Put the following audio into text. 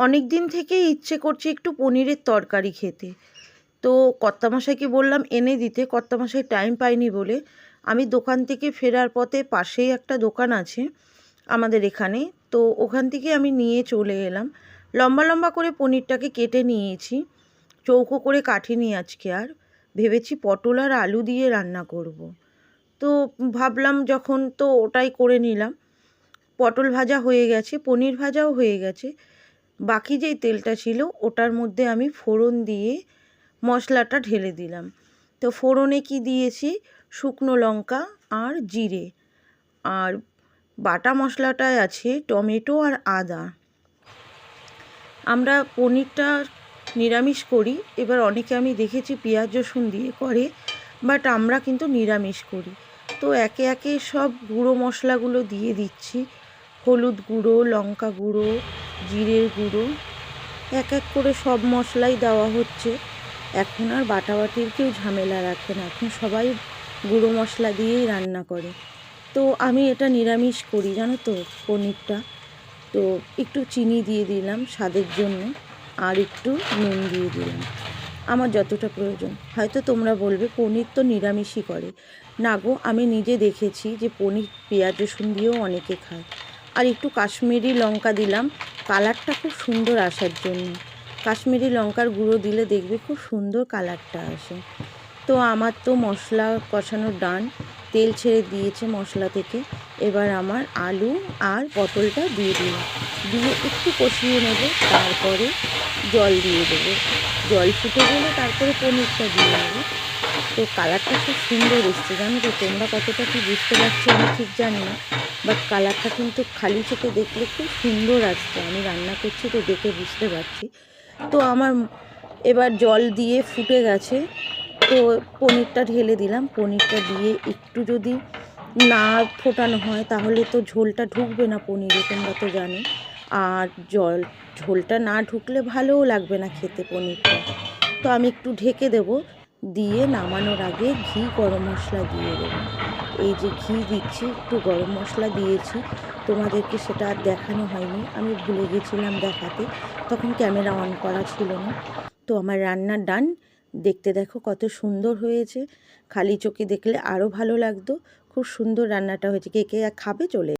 অনেক দিন থেকেই ইচ্ছে করছে একটু পনিরের তরকারি খেতে। তো কর্তামশাইকে বললাম, এনে দিতে, কর্তামশাই টাইম পায়নি বলে। আমি দোকান থেকে ফেরার পথে পাশেই একটা দোকান আছে আমাদের এখানে। তো ওখান থেকে আমি নিয়ে চলে এলাম। লম্বা লম্বা করে পনিরটাকে কেটে নিয়েছি। চৌকো করে কাটিনি আজকে আর। ভেবেছি পটল আর আলু দিয়ে রান্না করব। তো ভাবলাম যখন তো ওটাই করে নিলাম। পটল ভাজা হয়ে গেছে, পনির ভাজাও হয়ে গেছে। বাকি যেই তেলটা ছিল, ওটার মধ্যে আমি ফোড়ন দিয়ে মশলাটা ঢেলে দিলাম। তো ফোড়নে কি দিয়েছি? শুকনো লঙ্কা আর জিরে। আর বাটা মশলাটায় আছে টমেটো আর আদা। আমরা পনিরটা নিরামিষ করি, এবার অনেকে আমি দেখেছি পেঁয়াজ, রসুন দিয়ে করে, বাট আমরা কিন্তু নিরামিষ করি। তো একে একে সব গুঁড়ো মশলাগুলো দিয়ে দিচ্ছি। হলুদ গুঁড়ো, লঙ্কা গুঁড়ো, জিরের গুঁড়ো, এক এক করে সব মশলাই দেওয়া হচ্ছে। এখন আর বাটাবাটির কেউ ঝামেলা রাখে না। এখন সবাই গুঁড়ো মশলা দিয়েই রান্না করে। তো আমি এটা নিরামিষ করি, জানো তো, পনিরটা। তো একটু চিনি দিয়ে দিলাম স্বাদের জন্য, আর একটু নুন দিয়ে দিলাম। আমার যতটা প্রয়োজন। হয়তো তোমরা বলবে, পনির তো নিরামিষই করে। না গো, আমি নিজে দেখেছি যে পনির পেঁয়াজ রসুন দিয়েও অনেকে খায়। আর একটু কাশ্মীরি লঙ্কা দিলাম। কালারটা খুব সুন্দর আসার জন্য। কাশ্মীরি লঙ্কার গুঁড়ো দিলে দেখবে খুব সুন্দর কালারটা আসে। তো আমার তো মশলা কষানোর ডান তেল ছেড়ে দিয়েছে মশলা থেকে। এবার আমার আলু আর পটলটা দিয়ে দিলাম। দিয়ে একটু কষিয়ে নেব, তারপরে জল দিয়ে দেবো। জল ফুটে গেলে তারপরে পনিরটা দিয়ে নেব তো কালারটা খুব সুন্দর এসছে। জানো তো তোমরা কতটা কি বুঝতে পারছ আমি ঠিক জানি না। বাট কালারটা কিন্তু খালি চোখে দেখলে খুব সুন্দর আসছে। আমি রান্না করছি তো দেখে বুঝতে পারছি। তো আমার এবার জল দিয়ে ফুটে গেছে। তো পনিরটা ঢেলে দিলাম। পনিরটা দিয়ে একটু যদি না ফোটানো হয় তাহলে তো ঝোলটা ঢুকবে না পনিরে, তোমরা তো জানো। আর জল, ঝোলটা না ঢুকলে ভালোও লাগবে না খেতে পনিরটা। তো আমি একটু ঢেকে দেবো। দিয়ে নামানোর আগে ঘি গরম মশলা দিয়ে দেবো। এই যে ঘি দিচ্ছি, একটু গরম মশলা দিয়েছি। তোমাদেরকে সেটা আর দেখানো হয়নি, আমি ভুলে গেছিলাম দেখাতে। তখন ক্যামেরা অন করা ছিল না। তো আমার রান্নার ডান। দেখতে দেখো কত সুন্দর হয়েছে। খালি চোখে দেখলে আরও ভালো লাগতো। খুব সুন্দর রান্নাটা হয়েছে। কে কে খাবে চলে